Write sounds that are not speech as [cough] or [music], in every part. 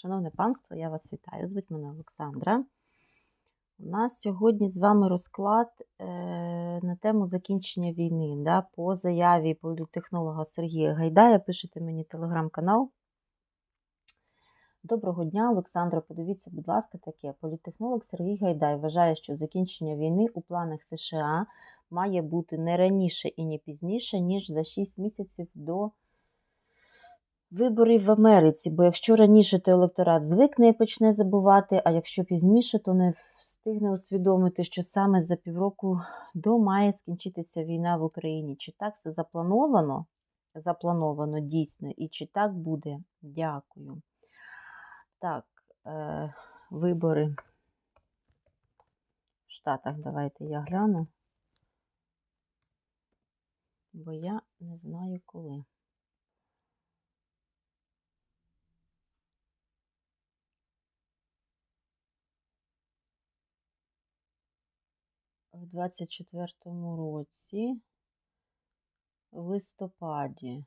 Шановне панство, я вас вітаю. Звуть мене Олександра. У нас сьогодні з вами розклад е, на тему закінчення війни. Да, По заяві політехнолога Сергія Гайдая пишете мені телеграм-канал. Доброго дня, Олександра. Подивіться, будь ласка, таке. Політехнолог Сергій Гайдай вважає, що закінчення війни у планах США має бути не раніше і не пізніше, ніж за 6 місяців до виборів в Америці. Бо якщо раніше, то електорат звикне і почне забувати, а якщо пізніше, то не встигне усвідомити, що саме за півроку до має скінчитися війна в Україні. Чи так все заплановано? Заплановано дійсно, і чи так буде? Дякую. Так, е, вибори в Штатах. Давайте я гляну. Бо я не знаю коли. В 24-му році, в листопаді.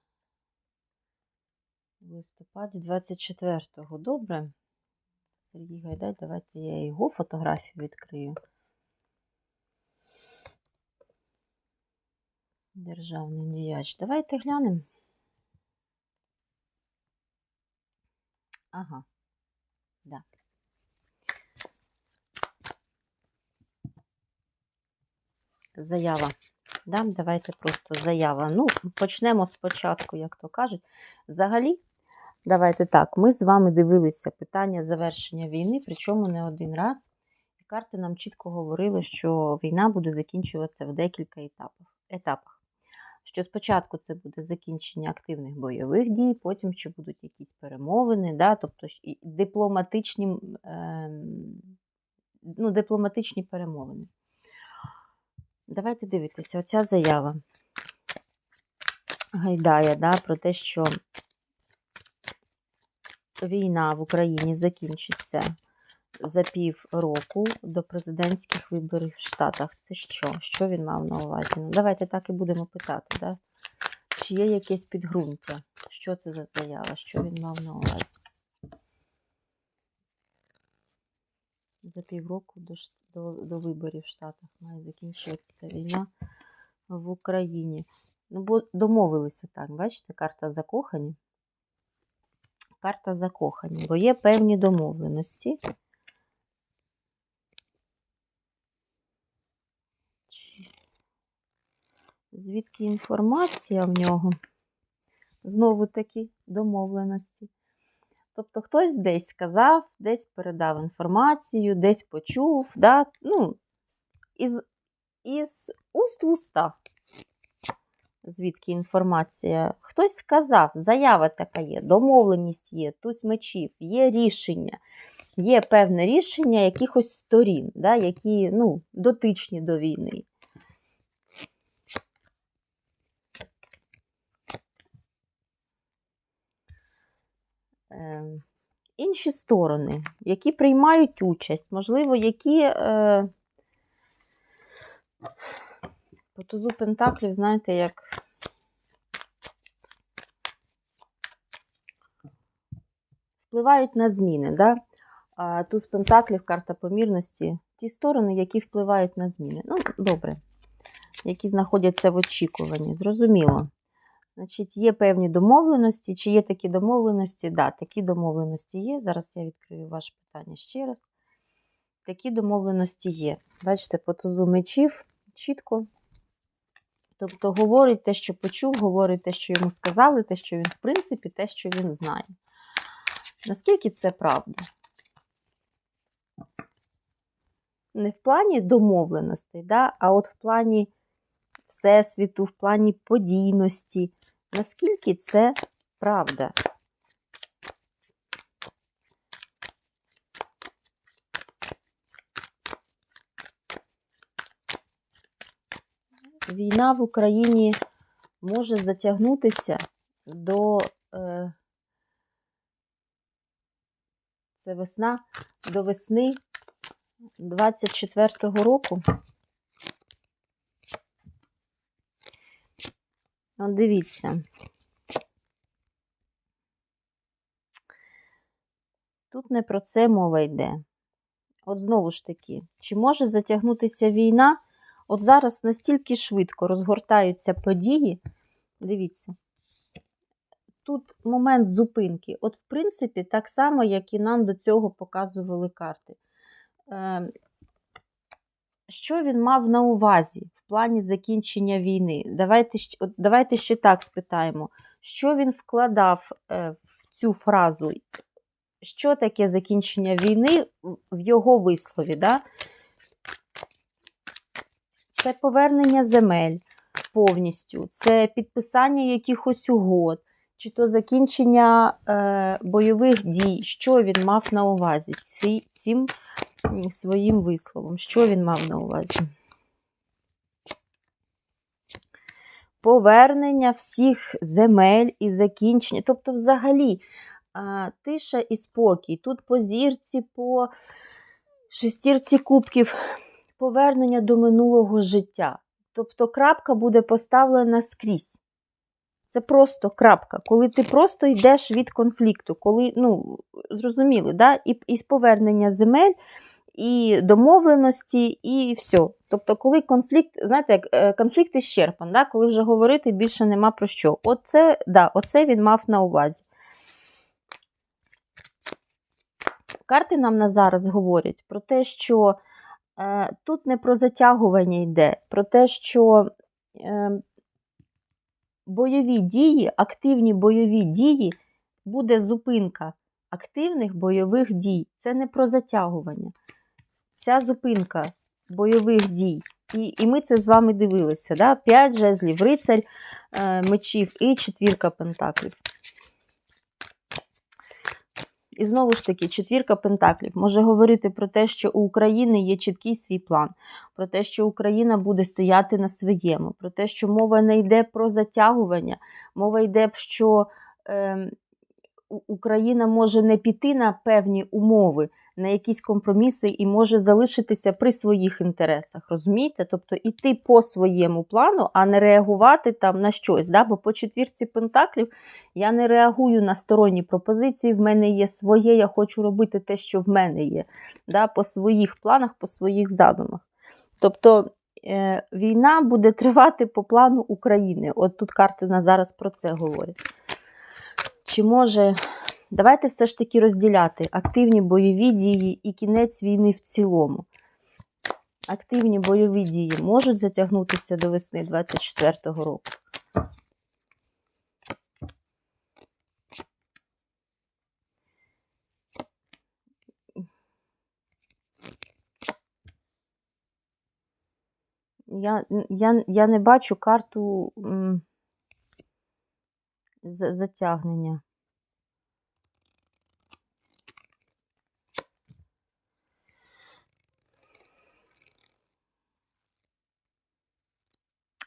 В листопаді 24-го. Добре. Сергій Гайдай, давайте я його фотографію відкрию. Державний діяч. Давайте глянемо. Ага. Да. Заява. Да? Давайте просто заява. Ну, почнемо спочатку, як то кажуть. Взагалі, давайте так, ми з вами дивилися питання завершення війни, причому не один раз. І карти нам чітко говорили, що війна буде закінчуватися в декілька етапах. Що спочатку це буде закінчення активних бойових дій, потім ще будуть якісь перемовини, да? тобто дипломатичні, е, ну, дипломатичні перемовини. Давайте дивитися, оця заява Гайдая да, про те, що війна в Україні закінчиться за пів року до президентських виборів в Штатах. Це що? Що він мав на увазі? Ну, Давайте так і будемо питати. Да? Чи є якесь підґрунтя? Що це за заява? Що він мав на увазі? За півроку до, до, до виборів в Штатах має закінчуватися війна в Україні. Ну, бо домовилися так, бачите, карта закохані. Карта закохані, бо є певні домовленості. Звідки інформація в нього? Знову таки домовленості. Тобто хтось десь сказав, десь передав інформацію, десь почув, да? ну, із, із уст в уста, звідки інформація. Хтось сказав, заява така є, домовленість є, туз мечів, є рішення, є певне рішення якихось сторін, да? які ну, дотичні до війни. Інші сторони, які приймають участь, можливо, які е, по тузу Пентаклів, знаєте, як впливають на зміни. Да? Туз Пентаклів, карта помірності, ті сторони, які впливають на зміни. Ну, добре, які знаходяться в очікуванні, зрозуміло. Значить, є певні домовленості. Чи є такі домовленості? Так, да, такі домовленості є. Зараз я відкрию ваше питання ще раз. Такі домовленості є. Бачите, по тузу мечів чітко. Тобто, говорить те, що почув, говорить те, що йому сказали, те, що він, в принципі, те, що він знає. Наскільки це правда? Не в плані домовленостей, да, а от в плані Всесвіту, в плані подійності. Наскільки це правда? Війна в Україні може затягнутися до е, це весна, до весни 24-го року. Дивіться. Тут не про це мова йде. От знову ж таки, чи може затягнутися війна? От зараз настільки швидко розгортаються події. Дивіться, тут момент зупинки. От, в принципі, так само, як і нам до цього показували карти. Що він мав на увазі в плані закінчення війни? Давайте, давайте ще так спитаємо, що він вкладав е, в цю фразу? Що таке закінчення війни в- його вислові? Да? Це повернення земель повністю, це підписання якихось угод, чи то закінчення е, бойових дій. Що він мав на увазі ці, цим своїм висловом? Що він мав на увазі? Повернення всіх земель і закінчення. Тобто, взагалі, тиша і спокій. Тут по зірці, по шестірці кубків повернення до минулого життя. Тобто крапка буде поставлена скрізь. Це просто крапка, коли ти просто йдеш від конфлікту, коли, ну, зрозуміли, да? і, і повернення земель, і домовленості, і все. Тобто, коли конфлікт, знаєте, як е, конфлікт іщерпан, да? коли вже говорити більше нема про що. Оце, да, оце він мав на увазі. Карти нам на зараз говорять про те, що е, тут не про затягування йде, про те, що е, бойові дії, активні бойові дії, буде зупинка активних бойових дій. Це не про затягування. Ця зупинка бойових дій. І, і ми це з вами дивилися. Да? П'ять жезлів, рицарь е, мечів і четвірка пентаклів. І знову ж таки, четвірка пентаклів. Може говорити про те, що у України є чіткий свій план, про те, що Україна буде стояти на своєму, про те, що мова не йде про затягування, мова йде, що е, Україна може не піти на певні умови, на якісь компроміси і може залишитися при своїх інтересах. Розумієте? Тобто іти по своєму плану, а не реагувати там на щось. Да? Бо по четвірці пентаклів я не реагую на сторонні пропозиції. В мене є своє, я хочу робити те, що в мене є, да? по своїх планах, по своїх задумах. Тобто е, війна буде тривати по плану України. От тут карти на зараз про це говорять. Чи може Давайте все ж таки розділяти активні бойові дії і кінець війни в цілому. Активні бойові дії можуть затягнутися до весни 24-го року. Я, я, я не бачу карту затягнення.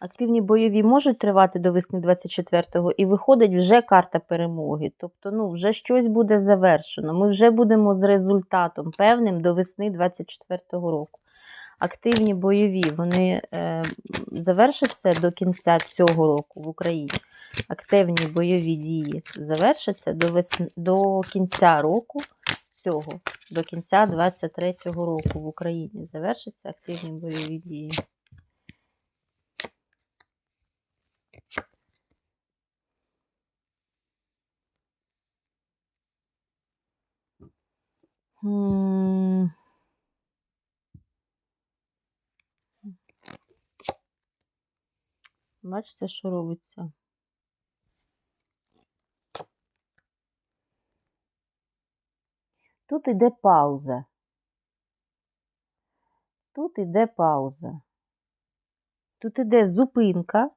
Активні бойові можуть тривати до весни 24-го, і виходить вже карта перемоги. Тобто, ну, вже щось буде завершено. Ми вже будемо з результатом певним до весни 24-го року. Активні бойові вони е, завершаться до кінця цього року в Україні. Активні бойові дії завершаться до, весни, до кінця року цього, до кінця 23-го року в Україні. Завершаться активні бойові дії. Бачите, що робиться? Тут іде пауза. Тут іде пауза. Тут іде зупинка,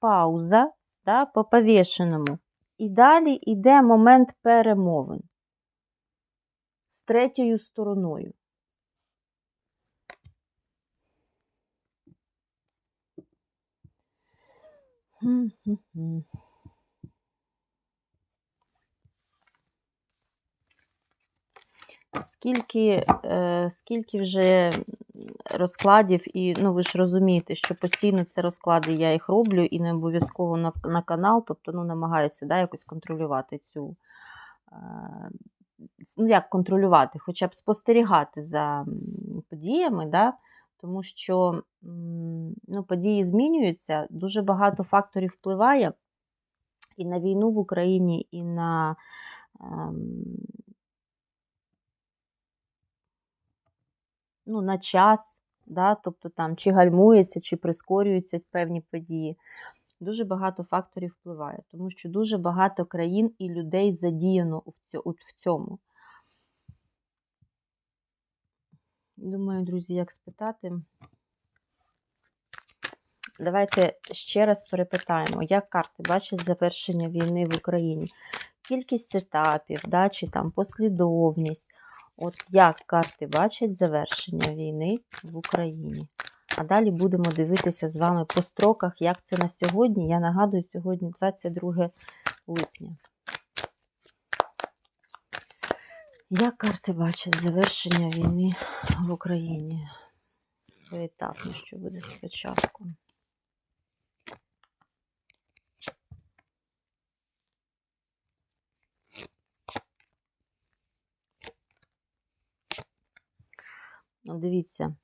пауза да, по повішеному. І далі йде момент перемовин з третьою стороною. Хм-хм-хм. Скільки, е, скільки вже розкладів, і ну ви ж розумієте, що постійно це розклади я їх роблю і не обов'язково на, на канал, тобто ну, намагаюся да, якось контролювати цю, е, ну як контролювати, хоча б спостерігати за подіями, да? тому що ну, події змінюються, дуже багато факторів впливає і на війну в Україні, і на ну, на час, да? тобто там чи гальмується, чи прискорюються певні події. Дуже багато факторів впливає, тому що дуже багато країн і людей задіяно в цьому. Думаю, друзі, як спитати. Давайте ще раз перепитаємо, як карти бачать завершення війни в Україні. Кількість етапів, да, чи там послідовність. От як карти бачать завершення війни в Україні. А далі будемо дивитися з вами по строках, як це на сьогодні. Я нагадую, сьогодні 22 липня. Як карти бачать завершення війни в Україні? Поетапно, що буде спочатку. Дивіться.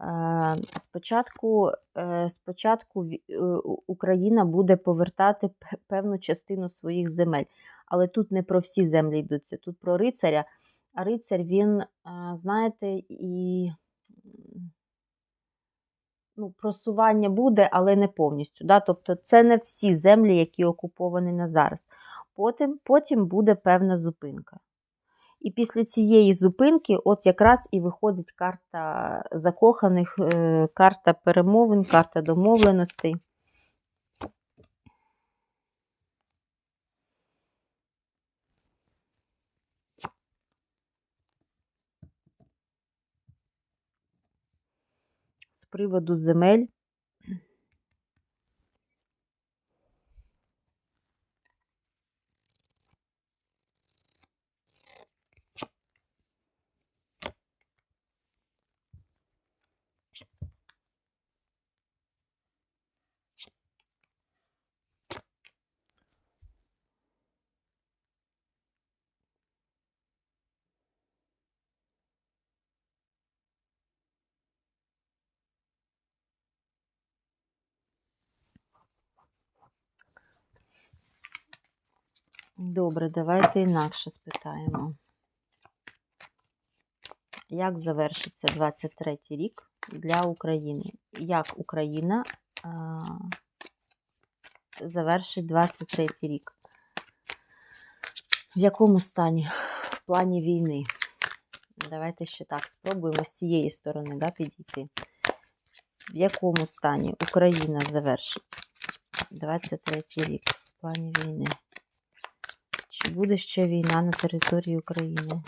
Е, Спочатку, е, спочатку е, Україна буде повертати певну частину своїх земель. Але тут не про всі землі йдуться, тут про рицаря. А рицар він, знаєте, і ну, просування буде, але не повністю. Да? Тобто це не всі землі, які окуповані на зараз. Потім, потім буде певна зупинка. І після цієї зупинки, от якраз і виходить карта закоханих, е, карта перемовин, карта домовленостей. З приводу земель. Добре, давайте інакше спитаємо. Як завершиться 23 рік для України? Як Україна а, завершить 23 рік? В якому стані? В плані війни? Давайте ще так спробуємо з цієї сторони да, підійти. В якому стані Україна завершить 23 рік в плані війни? Чи буде ще війна на території України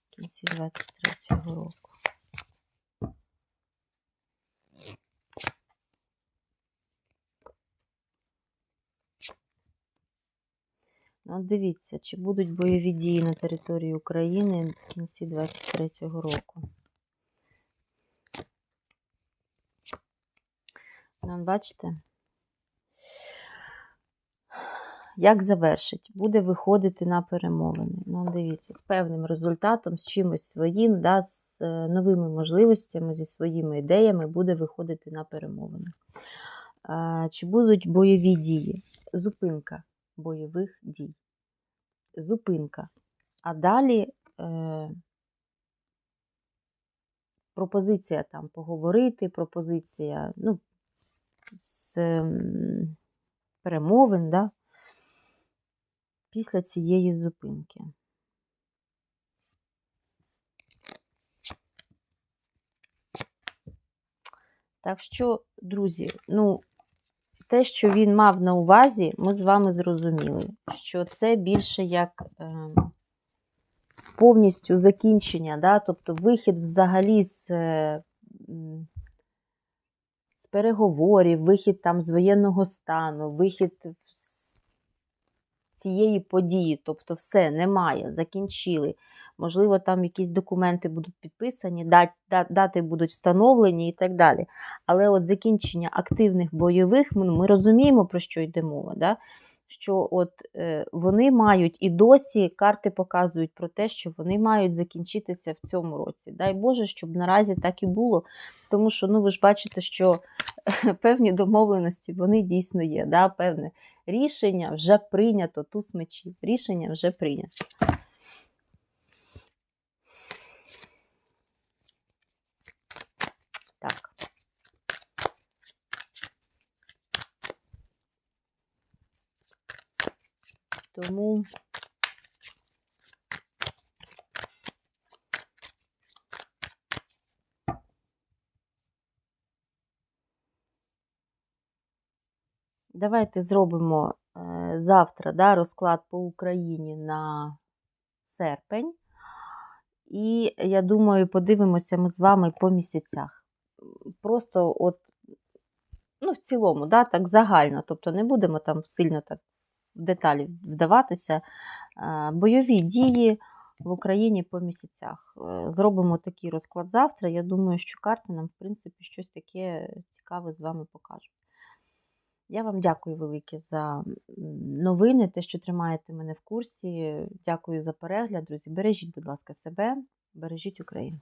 в кінці 23-го року? Ну, дивіться, чи будуть бойові дії на території України в кінці 23-го року. Ну, бачите? Як завершить? Буде виходити на перемовини. Ну, дивіться, з певним результатом, з чимось своїм, да, з е, новими можливостями, зі своїми ідеями буде виходити на перемовини. Чи будуть бойові дії? Зупинка бойових дій. Зупинка. А далі е, пропозиція там поговорити, пропозиція ну, з ем, перемовин, да, після цієї зупинки. Так що, друзі, ну, те, що він мав на увазі, ми з вами зрозуміли, що це більше як е, повністю закінчення, да? тобто вихід взагалі з, е, з переговорів, вихід там з воєнного стану, вихід цієї події, тобто все, немає, закінчили. Можливо, там якісь документи будуть підписані, дат- дат- дати будуть встановлені і так далі. Але от закінчення активних бойових, ми, ми розуміємо, про що йде мова. Да? Що от е, вони мають і досі карти показують про те, що вони мають закінчитися в цьому році. Дай Боже, щоб наразі так і було. Тому що ну ви ж бачите, що [laughs] певні домовленості вони дійсно є. Да? Певне рішення вже прийнято, Тут мечів. Рішення вже прийнято. Так. Тому давайте зробимо е, завтра да, розклад по Україні на серпень. І я думаю, подивимося ми з вами по місяцях. Просто от, ну, в цілому, да, так загально. Тобто не будемо там сильно так в деталі вдаватися. Е, Бойові дії в Україні по місяцях. Е, Зробимо такий розклад завтра. Я думаю, що карти нам, в принципі, щось таке цікаве з вами покажуть. Я вам дякую велике за новини, те, що тримаєте мене в курсі. Дякую за перегляд, друзі. Бережіть, будь ласка, себе, бережіть Україну.